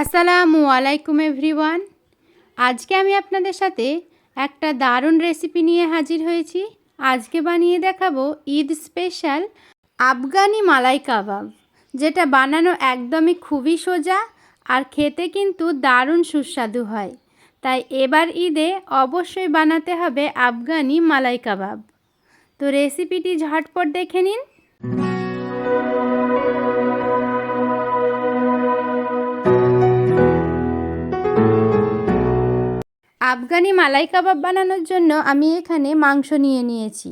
আসসালামু আলাইকুম এভরিওয়ান। আজকে আমি আপনাদের সাথে একটা দারুণ রেসিপি নিয়ে হাজির হয়েছি। আজকে বানিয়ে দেখাবো Eid special Afghani malai kebab, যেটা বানানো একদমই খুবই সোজা আর খেতে কিন্তু দারুণ সুস্বাদু হয়। তাই এবার ঈদে অবশ্যই বানাতে হবে আফগানি মালাই কাবাব। তো রেসিপিটি ঝটপট দেখে নিন। আফগানি মালাই কাবাব বানানোর জন্য আমি এখানে মাংস নিয়ে নিয়েছি।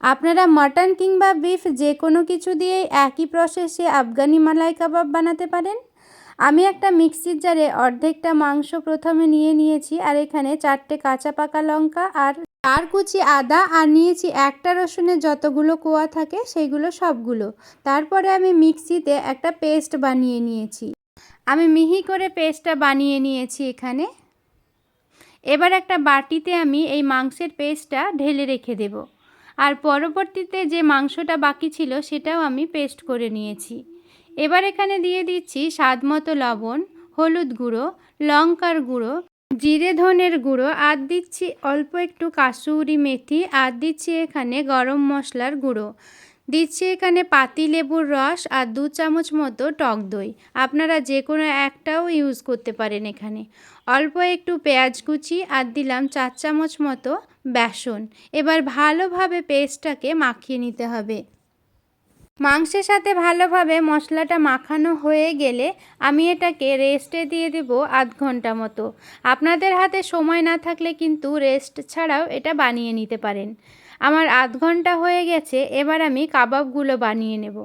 আপনারা মাটন কিংবা বিফ যে কোনো কিছু দিয়েই একই প্রসেসে আফগানি মালাই কাবাব বানাতে পারেন। আমি একটা মিক্সির জারে অর্ধেকটা মাংস প্রথমে নিয়ে নিয়েছি আর এখানে চারটে কাঁচা পাকা লঙ্কা আর চার কুচি আদা আর নিয়েছি একটা রসুনের যতগুলো কোয়া থাকে সেগুলো সবগুলো। তারপরে আমি মিক্সিতে একটা পেস্ট বানিয়ে নিয়েছি। আমি মিহি করে পেস্টটা বানিয়ে নিয়েছি এখানে। এবার একটা বাটিতে আমি এই মাংসের পেস্টটা ঢেলে রেখে দেব। আর পরবর্তীতে যে মাংসটা বাকি ছিল সেটাও আমি পেস্ট করে নিয়েছি। এবার এখানে দিয়ে দিচ্ছি স্বাদ মতো লবণ, হলুদ গুঁড়ো, লঙ্কার গুঁড়ো, জিরে ধনের গুঁড়ো, আর দিচ্ছি অল্প একটু কাসুরি মেথি, আর দিচ্ছি এখানে গরম মশলার গুঁড়ো। দিচ্ছি এখানে পাতি লেবুর রস আর দু চামচ মতো টক দই। আপনারা যে কোনো একটাও ইউজ করতে পারেন এখানে। অল্প একটু পেঁয়াজ কুচি আর দিলাম চার চামচ মতো বেসন। এবার ভালোভাবে পেস্টটাকে মাখিয়ে নিতে হবে। মাংসের সাথে ভালোভাবে মশলাটা মাখানো হয়ে গেলে আমি এটাকে রেস্টে দিয়ে দেব আধ ঘণ্টা মতো। আপনাদের হাতে সময় না থাকলে কিন্তু রেস্ট ছাড়াও এটা বানিয়ে নিতে পারেন। আমার আধ ঘণ্টা হয়ে গেছে, এবার আমি কাবাবগুলো বানিয়ে নেব।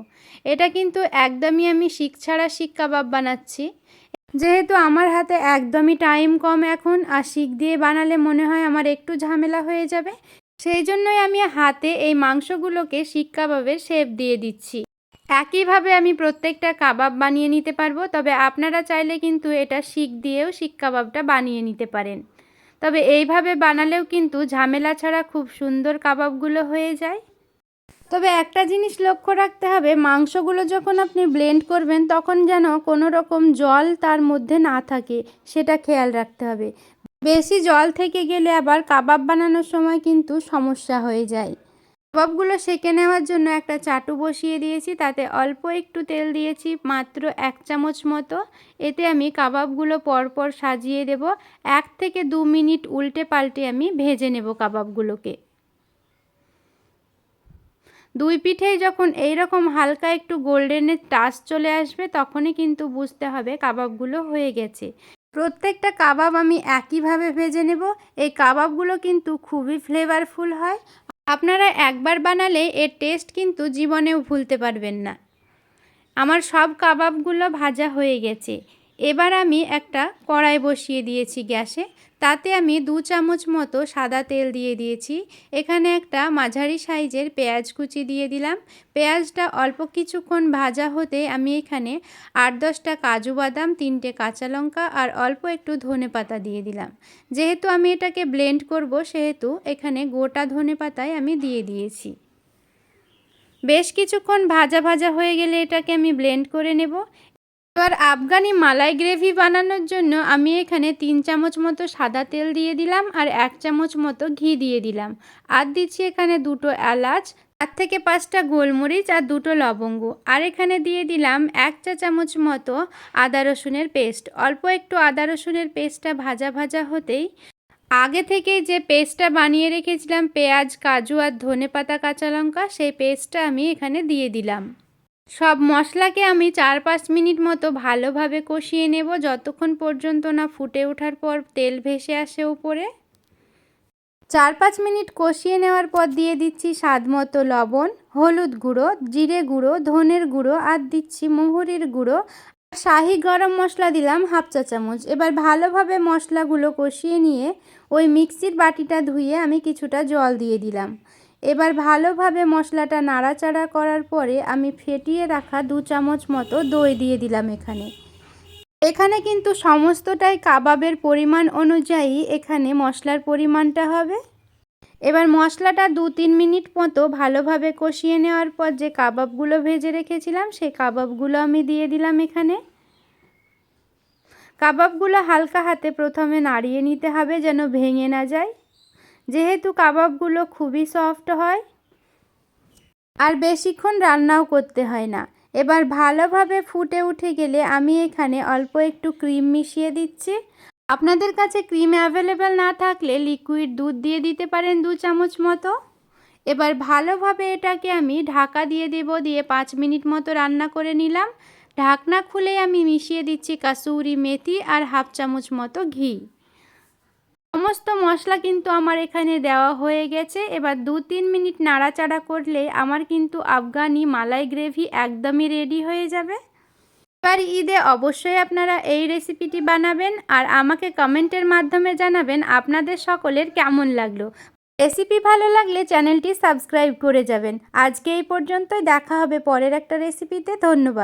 এটা কিন্তু একদমই আমি শিক ছাড়া শিক কাবাব বানাচ্ছি। যেহেতু আমার হাতে একদমই টাইম কম এখন, আর শিক দিয়ে বানালে মনে হয় আমার একটু ঝামেলা হয়ে যাবে সেই জন্যই আমি হাতে এই মাংসগুলোকে শিক কাবাবের শেপ দিয়ে দিচ্ছি। একইভাবে আমি প্রত্যেকটা কাবাব বানিয়ে নিতে পারব, তবে আপনারা চাইলে কিন্তু এটা শিক দিয়েও শিক কাবাবটা বানিয়ে নিতে পারেন। তবে এইভাবে বানালেও কিন্তু ঝামেলা ছাড়া খুব সুন্দর কাবাবগুলো হয়ে যায়। তবে একটা জিনিস লক্ষ্য রাখতে হবে, মাংসগুলো যখন আপনি ব্লেন্ড করবেন, তখন যেন কোনো রকম জল তার মধ্যে না থাকে, সেটা খেয়াল রাখতে হবে। বেশি জল থেকে গেলে আবার কাবাব বানানোর সময় কিন্তু সমস্যা হয়ে যায়। কাবাবগুলো সেঁকে নেওয়ার জন্য একটা চাটু বসিয়ে দিয়েছি, তাতে অল্প একটু তেল দিয়েছি, মাত্র এক চামচ মতো। এতে আমি কাবাবগুলো পরপর সাজিয়ে দেব। এক থেকে দু মিনিট উল্টে পাল্টে আমি ভেজে নেব কাবাবগুলোকে। দুই পিঠে যখন এই রকম হালকা একটু গোল্ডেনের টাচ চলে আসবে, তখনই কিন্তু বুঝতে হবে কাবাবগুলো হয়ে গেছে। প্রত্যেকটা কাবাব আমি একইভাবে ভেজে নেব। এই কাবাবগুলো কিন্তু খুবই ফ্লেভারফুল হয়। আপনারা একবার বানালে এর টেস্ট কিন্তু জীবনেও ভুলতে পারবেন না। আমার সব কাবাবগুলো ভাজা হয়ে গেছে। এবার আমি একটা কড়াই বসিয়ে দিয়েছি গ্যাসে। তাতে আমি দু চামচ মতো সাদা তেল দিয়ে দিয়েছি। এখানে একটা মাঝারি সাইজের পেঁয়াজ কুচি দিয়ে দিলাম। পেঁয়াজটা অল্প কিছুক্ষণ ভাজা হতে আমি এখানে আট দশটা কাজু বাদাম, তিনটে কাঁচা লঙ্কা আর অল্প একটু ধনে পাতা দিয়ে দিলাম। যেহেতু আমি এটাকে ব্লেন্ড করব, সেহেতু এখানে গোটা ধনে পাতায় আমি দিয়ে দিয়েছি। বেশ কিছুক্ষণ ভাজা ভাজা হয়ে গেলে এটাকে আমি ব্লেন্ড করে নেব। এবার আফগানি মালাই গ্রেভি বানানোর জন্য আমি এখানে তিন চামচ মতো সাদা তেল দিয়ে দিলাম আর এক চামচ মতো ঘি দিয়ে দিলাম। আর দিচ্ছি এখানে দুটো এলাচ, চার থেকে পাঁচটা গোলমরিচ আর দুটো লবঙ্গ। আর এখানে দিয়ে দিলাম এক চা চামচ মতো আদা রসুনের পেস্ট। অল্প একটু আদা রসুনের পেস্টটা ভাজা ভাজা হতেই আগে থেকে যে পেস্টটা বানিয়ে রেখেছিলাম, পেঁয়াজ, কাজু আর ধনে পাতা কাঁচা লঙ্কা, সেই পেস্টটা আমি এখানে দিয়ে দিলাম। সব মশলাকে আমি চার পাঁচ মিনিট মতো ভালোভাবে কষিয়ে নেব যতক্ষণ পর্যন্ত না ফুটে ওঠার পর তেল ভেসে আসে উপরে। চার পাঁচ মিনিট কষিয়ে নেওয়ার পর দিয়ে দিচ্ছি স্বাদ মতো লবণ, হলুদ গুঁড়ো, জিরে গুঁড়ো, ধনের গুঁড়ো আর দিচ্ছি মহুরির গুঁড়ো। শাহি গরম মশলা দিলাম হাফ চা চামচ। এবার ভালোভাবে মশলাগুলো কষিয়ে নিয়ে ওই মিক্সির বাটিটা ধুয়ে আমি কিছুটা জল দিয়ে দিলাম। এবার ভালোভাবে মশলাটা নাড়াচাড়া করার পরে আমি ফেটিয়ে রাখা দু চামচ মতো দই দিয়ে দিলাম এখানে। এখানে কিন্তু সমস্তটাই কাবাবের পরিমাণ অনুযায়ী এখানে মশলার পরিমাণটা হবে। এবার মশলাটা দু তিন মিনিট মতো ভালোভাবে কষিয়ে নেওয়ার পর যে কাবাবগুলো ভেজে রেখেছিলাম সেই কাবাবগুলো আমি দিয়ে দিলাম এখানে। কাবাবগুলো হালকা হাতে প্রথমে নাড়িয়ে নিতে হবে যেন ভেঙে না যায়। যেহেতু কাবাবগুলো খুবই সফট হয় আর বেশিক্ষণ রান্নাও করতে হয় না। এবার ভালোভাবে ফুটে উঠে গেলে আমি এখানে অল্প একটু ক্রিম মিশিয়ে দিচ্ছি। আপনাদের কাছে ক্রিম অ্যাভেলেবেল না থাকলে লিকুইড দুধ দিয়ে দিতে পারেন দু চামচ মতো। এবার ভালোভাবে এটাকে আমি ঢাকা দিয়ে দেব, দিয়ে পাঁচ মিনিট মতো রান্না করে নিলাম। ঢাকনা খুলে আমি মিশিয়ে দিচ্ছি কাসুরি মেথি আর হাফ চামচ মতো ঘি। সমস্ত মশলা কিন্তু আমার এখানে দেওয়া হয়ে গেছে। এবার দু তিন মিনিট নাড়াচাড়া করলে আমার কিন্তু আফগানি মালাই গ্রেভি একদমই রেডি হয়ে যাবে। এবার ঈদে অবশ্যই আপনারা এই রেসিপিটি বানাবেন আর আমাকে কমেন্টের মাধ্যমে জানাবেন আপনাদের সকলের কেমন লাগল। রেসিপি ভালো লাগলে চ্যানেলটি সাবস্ক্রাইব করে যাবেন। আজকে এই পর্যন্তই, দেখা হবে পরের একটা রেসিপিতে ধন্যবাদ।